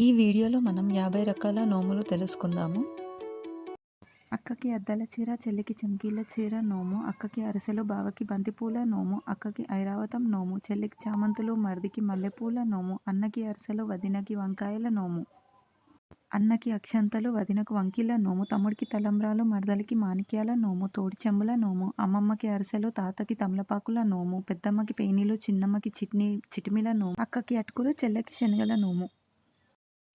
ఈ వీడియోలో మనం యాభై రకాల నోములు తెలుసుకుందాము. అక్కకి అద్దల చీర చెల్లికి చమ్కీల చీర నోము అక్కకి అరిసెలు బావకి బంతిపూల నోము అక్కకి ఐరావతం నోము చెల్లికి చామంతులు మర్దికి మల్లెపూల నోము అన్నకి అరిసెలు వదినకి వంకాయల నోము. అన్నకి అక్షంతలు వదినకు వంకీల నోము తమ్ముడికి తలంబ్రాలు మరదలికి మాణిక్యాల నోము తోడి చెంబుల నోము అమ్మమ్మకి అరిసెలు తాతకి తమలపాకుల నోము పెద్దమ్మకి పేనీలు చిన్నమ్మకి చిట్నీ చిటిమిల నోము అక్కకి అటుకులు చెల్లెకి శనగల నోము.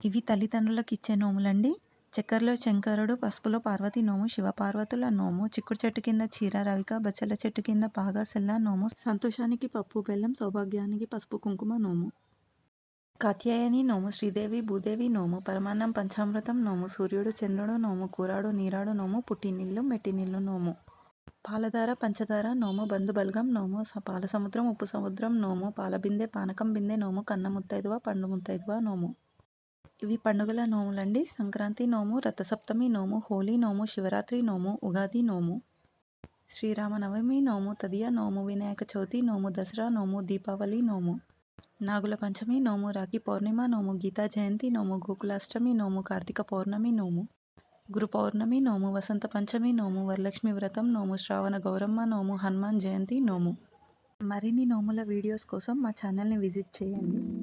ఇవి తల్లిదండ్రులకు ఇచ్చే నోములండి. చక్కెరలో శంకరుడు పసుపులో పార్వతి నోము శివపార్వతుల నోము చిక్కుడు చెట్టు కింద చీర రవిక బచ్చల చెట్టు కింద పాగా సెల్ల నోము సంతోషానికి పప్పు బెల్లం సౌభాగ్యానికి పసుపు కుంకుమ నోము. కాత్యాయని నోము శ్రీదేవి భూదేవి నోము పరమాన్నం పంచామృతం నోము సూర్యుడు చంద్రుడు నోము కూరాడు నీరాడు నోము పుట్టినిల్లు మెట్టినిల్లు నోము. పాలధార పంచదార నోము బంధుబల్గం నోము పాల సముద్రం ఉప్పు సముద్రం నోము పాలబిందె పానకం బిందె నోము కన్న ముత్తైదువ పండు ముత్తైదువ నోము. ఇవి పండుగల నోములండి. సంక్రాంతి నోము రథసప్తమి నోము హోలీ నోము శివరాత్రి నోము ఉగాది నోము. శ్రీరామనవమి నోము తదియ నోము వినాయక చవితి నోము దసరా నోము దీపావళి నోము. నాగుల పంచమి నోము రాఖీ పౌర్ణిమ నోము గీతా జయంతి నోము గోకులాష్టమి నోము కార్తీక పౌర్ణమి నోము. గురు పౌర్ణమి నోము వసంత పంచమి నోము వరలక్ష్మి వ్రతం నోము శ్రావణ గౌరమ్మ నోము హనుమాన్ జయంతి నోము. మరిన్ని నోముల వీడియోస్ కోసం మా ఛానల్ని విజిట్ చేయండి.